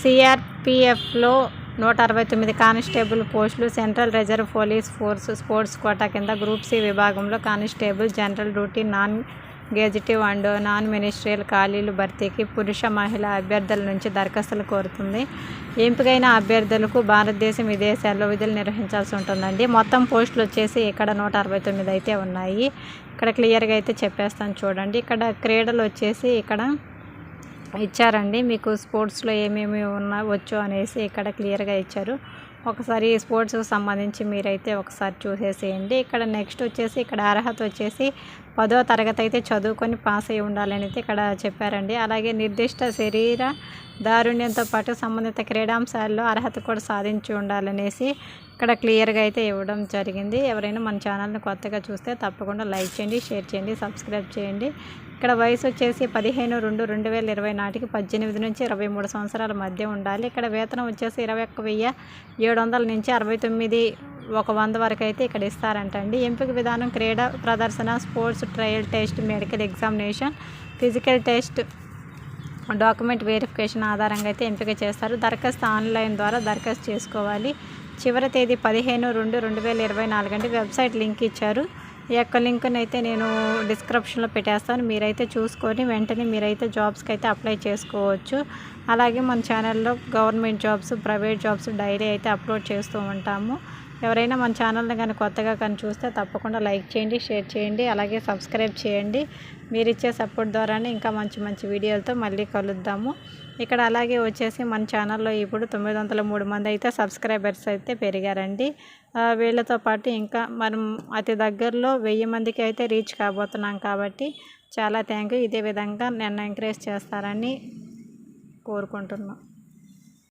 సిఆర్పిఎఫ్లో నూట అరవై తొమ్మిది కానిస్టేబుల్ పోస్టులు central reserve police force sports quota కింద గ్రూప్ సి విభాగంలో constable general duty non gazetted and non ministerial ఖాళీలు భర్తీకి పురుష మహిళ అభ్యర్థుల నుంచి దరఖాస్తులు కోరుతుంది. ఎంపికైన అభ్యర్థులకు భారతదేశం విదేశాల్లో విధులు నిర్వహించాల్సి ఉంటుందండి. మొత్తం పోస్టులు వచ్చేసి ఇక్కడ నూట అరవై తొమ్మిది అయితే ఉన్నాయి. ఇక్కడ క్లియర్గా అయితే చెప్పేస్తాను చూడండి. ఇక్కడ క్రీడలు వచ్చేసి ఇక్కడ ఇచ్చారండి. మీకు స్పోర్ట్స్లో ఏమేమి ఉన్నా వచ్చు అనేసి ఇక్కడ క్లియర్గా ఇచ్చారు. ఒకసారి స్పోర్ట్స్కి సంబంధించి మీరైతే ఒకసారి చూసేసేయండి. ఇక్కడ నెక్స్ట్ వచ్చేసి ఇక్కడ అర్హత వచ్చేసి పదో తరగతి అయితే చదువుకొని పాస్ అయి ఉండాలని అయితే ఇక్కడ చెప్పారండి. అలాగే నిర్దిష్ట శరీర దారుణ్యంతో పాటు సంబంధిత క్రీడాంశాల్లో అర్హత కూడా సాధించి ఉండాలనేసి ఇక్కడ క్లియర్గా అయితే ఇవ్వడం జరిగింది. ఎవరైనా మన ఛానల్ని కొత్తగా చూస్తే తప్పకుండా లైక్ చేయండి షేర్ చేయండి సబ్స్క్రైబ్ చేయండి. ఇక్కడ వయసు వచ్చేసి పదిహేను రెండు రెండు వేల ఇరవై నాటికి పద్దెనిమిది నుంచి ఇరవై మూడు సంవత్సరాల మధ్య ఉండాలి. ఇక్కడ వేతనం వచ్చేసి ఇరవై ఒక్క వెయ్యి ఏడు వందల నుంచి అరవై తొమ్మిది ఒక వంద వరకు అయితే ఇక్కడ ఇస్తారంటండి. ఎంపిక విధానం క్రీడా ప్రదర్శన sports trial test medical examination physical test document verification ఆధారంగా అయితే ఎంపిక చేస్తారు. దరఖాస్తు ఆన్లైన్ ద్వారా దరఖాస్తు చేసుకోవాలి. చివరి తేదీ పదిహేను రెండు రెండు వేల ఇరవై నాలుగు అంటే వెబ్సైట్ లింక్ ఇచ్చారు. ఈ యొక్క లింక్ని అయితే నేను డిస్క్రిప్షన్లో పెట్టేస్తాను. మీరైతే చూసుకొని వెంటనే మీరైతే జాబ్స్కి అయితే అప్లై చేసుకోవచ్చు. అలాగే మన ఛానల్లో government jobs private jobs daily అయితే అప్లోడ్ చేస్తూ ఉంటాము. ఎవరైనా మన ఛానల్ని కానీ కొత్తగా కానీ చూస్తే తప్పకుండా లైక్ చేయండి షేర్ చేయండి అలాగే సబ్స్క్రైబ్ చేయండి. మీరు ఇచ్చే సపోర్ట్ ద్వారానే ఇంకా మంచి మంచి వీడియోలతో మళ్ళీ కలుద్దాము. ఇక్కడ అలాగే వచ్చేసి మన ఛానల్లో ఇప్పుడు తొమ్మిది వందల మూడు మంది అయితే సబ్స్క్రైబర్స్ అయితే పెరిగారండి. వీళ్ళతో పాటు ఇంకా మనం అతి దగ్గరలో వెయ్యి మందికి అయితే రీచ్ కాబోతున్నాం కాబట్టి చాలా థ్యాంక్ యూ. ఇదే విధంగా నన్ను ఎంకరేజ్ చేస్తారని కోరుకుంటున్నాను